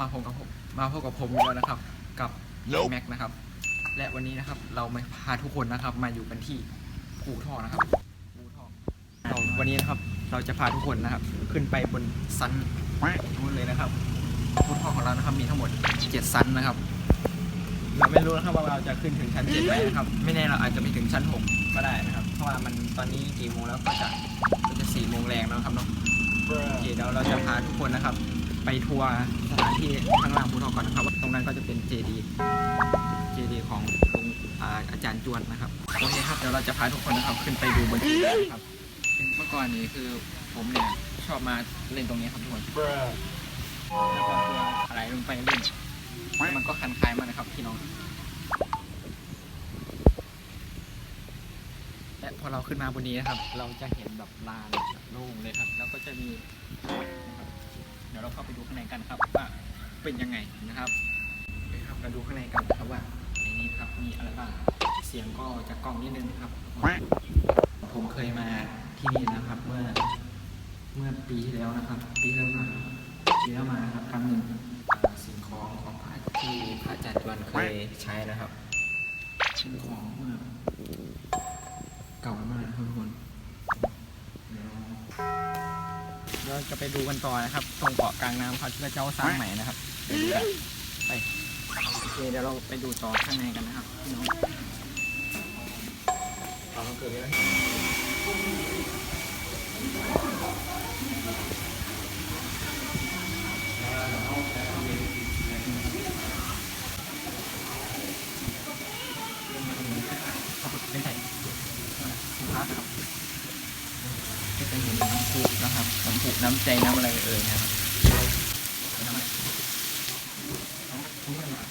มาพบกับผมมาพบกับผมอีกแล้วนะครับ กับ Nope แม็กนะครับ และวันนี้นะครับ เรามาพาทุกคนนะครับ มาอยู่กันที่ภูท่อนะครับภูท่อเราวันนี้นะครับ เราจะพาทุกคนนะครับ ขึ้นไปบนซันนู้นเลยนะครับภูท่อของเรานะครับ มีทั้งหมดเจ็ดซันนะครับ เราไม่รู้นะครับว่าเราจะขึ้นถึงชั้นเจ็ดไหมนะครับ ไม่แน่เราอาจจะไปถึงชั้นหกก็ได้นะครับ เพราะว่ามันตอนนี้กี่โมงแล้วก็จะก็จะสี่โมงแรงแล้วนะครับเนาะโอเคเดี๋ยวเราจะพาทุกคนนะครับ ไปทัวร์สถานที่ข้างล่างภูทอกก่อนนะครับว่าตรงนั้นก็จะเป็นเจดีเจดีของลุงอ่าอาจารย์จวนนะครับโอเคครับเดี๋ยวเราจะพาทุกคนนะครับขึ้นไปดูบนเจดีย์นะครับซึ่งเมื่อก่อนนี้คือผมเนี่ยชอบมาเล่นตรงนี้ครับทุกคนแล้วก็ตัวอะไรลงไปเล่นแล้วมันก็คันคายมากนะครับพี่น้องและพอเราขึ้นมาบนนี้นะครับ เราจะเห็นแบบลานโล่งเลยครับ แล้วก็จะมี เดี๋ยวเราเข้าไปดูข้างในกันครับว่าเป็นยังไงนะครับไปครับมาดูข้างในกันครับว่าในนี้ครับมีอะไรบ้างเสียงก็จะกล้องนิดนึงนครับ ผมเคยมาที่นี่นะครับเมื่อเมื่อปีที่แล้วนะครับ ปีที่แล้วมาปีแล้วมานะครับครั้งหนึ่งสิ่งของของพระที่พระอาจารย์จวนเคยใช้นะครับสิ่งของเมื่อเก่ามากครับทุกคน เราจะไปดูกันต่อนะครับ ตรงเกาะกลางน้ำครับที่พระเจ้าสร้างใหม่นะครับไปดูกันไปโอเคเดี๋ยวเราไปดูต่อข้างในกันนะครับพี่น้องเราเกิดแล้วไม่ พุนะครับน้ำพุน้ำใจน้ำอะไรเอ่ยนะครับน้ำอะไรเอาเอาไม่ได้มา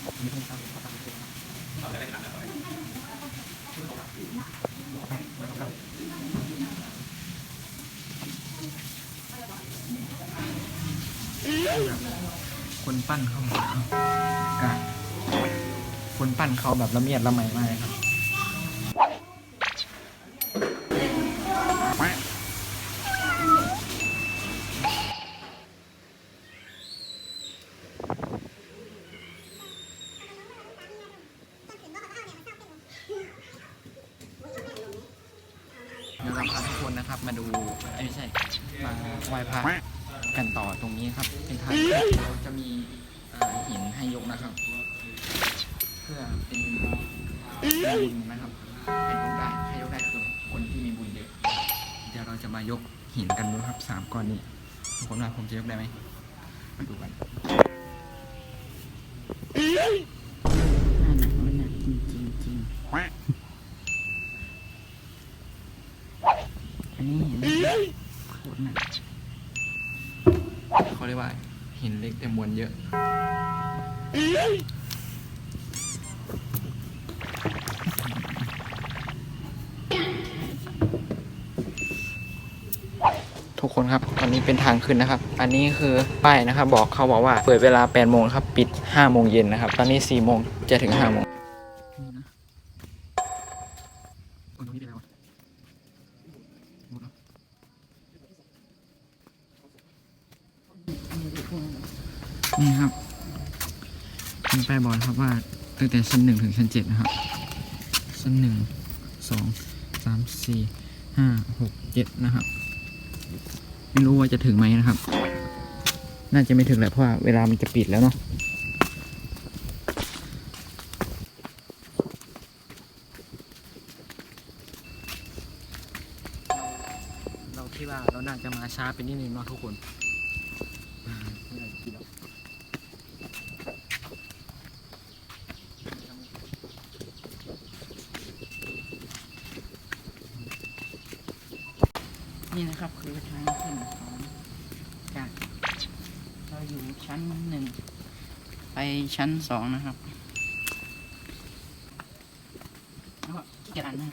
เอาไม่ต้องทำเขาทำเองครับเอาได้ขนปั้นเลยไม่ต้องทำไม่ต้องทำคนปั้นเขากะคนปั้นเขาแบบละเมียดละไมมากครับ เดี๋ยวเรา พาทุกคนนะครับ มาดูไม่ใช่มาไหว้พระกันต่อตรงนี้ครับ เป็นทางเราจะมีหินให้ยกนะครับ เพื่อเป็นบุญนะครับให้ยกได้ให้ยกได้คือคนที่มีบุญเยอะเดี๋ยวเราจะมายกหินกันดูครับสามก้อนนี้ทุกคนว่าผมจะยกได้ไหมมาดูกัน เขาเรียกว่าหินเล็กแต่มวลเยอะ ทุกคนครับตอนนี้เป็นทางขึ้นนะครับ อันนี้คือป้ายนะครับ บอกเขาบอกว่าเปิดเวลา8โมงครับ ปิด5โมงเย็นนะครับ ตอนนี้4โมงจะถึง5โมง นี่นะ ตรงนี้ได้แล้ว นี่ครับมีป้ายบอกนะครับว่าตั้งแต่ชั้นหนึ่งถึงชั้นเจ็ดนะครับ ชั้นหนึ่งสองสามสี่ห้าหกเจ็ดนะครับ ไม่รู้ว่าจะถึงไหมนะครับ น่าจะไม่ถึงแหละเพราะว่าเวลามันจะปิดแล้วเนาะเราคิดว่าเราน่าจะมาช้าไปนิดนึงเนาะทุกคนไม่ได้คิดหรอก นี่นะครับคือทางขึ้นของจากเราอยู่ชั้นหนึ่งไปชั้นสองนะครับแล้วก็เกียรตินะ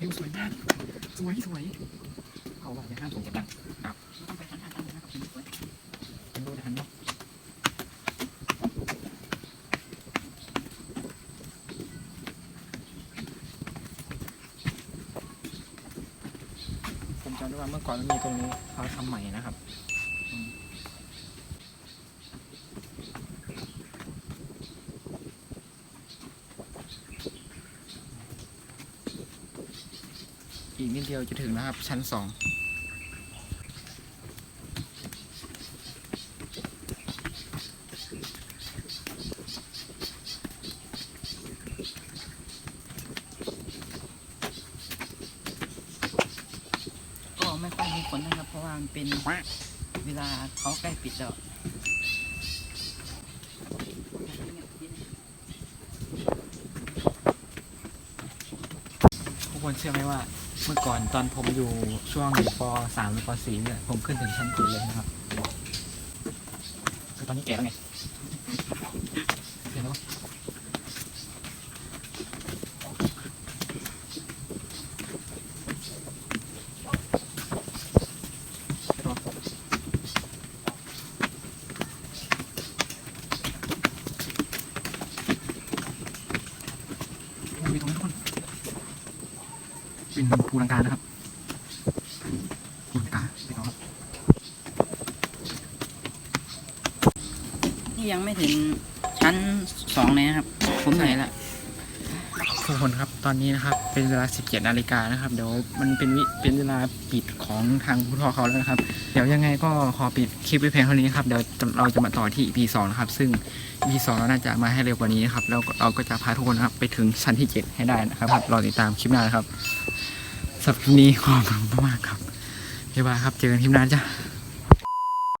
วิวสวยมากสวยสวยเขาบอกอย่าห้ามส่งเสียงดังครับต้องไปชั้นห้าชั้นนะครับสวยเป็นดูทันเนาะ ด้วยว่าเมื่อก่อนมันมีตรงนี้เขาทำใหม่นะครับอีกนิดเดียวจะถึงนะครับชั้นสอง ก็ไม่ค่อยมีค นนะครับ เพราะว่ามันเป็นเวลาเขาใกล้ปิดแล้วทุกคนเชื่อไหมว่าเมื่อก่อนตอนผมอยู่ช่วงป .3 หรือป .4 เนี่ยผมขึ้นถึงชั้นเจ็ดเลยนะครับคือตอนนี้แก่แล้วไงเห็นแล้วปะเห็นปะ มีตรงนี้ทุกคนเป็นภูลังกานะครับภูลังกาพี่องครับนี่ยังไม่ถึงชั้นสองเลยนะครับ ผมเหนื่อยละ ทุกคนครับตอนนี้นะครับเป็นเวลา 17นาฬิกานะครับเดี๋ยวมันเป็นวิเป็นเวลาปิดของทางผู้ทอเขาแล้วนะครับ เดี๋ยวยังไงก็ขอปิดคลิปไว้เพียงเท่านี้ครับเดี๋ยวเราจะมาต่อที่ EP 2นะครับ ซึ่ง EP 2เราน่าจะมาให้เร็วกว่านี้นะครับแล้วเราก็จะพาทุกคนนะครับไปถึงชั้นที่ 7 ให้ได้นะครับรอติดตามคลิปหน้านะครับสำหรับคลิปนี้ขอบคุณมากๆครับบ๊ายบายครับเจอกันคลิปหน้าจ้า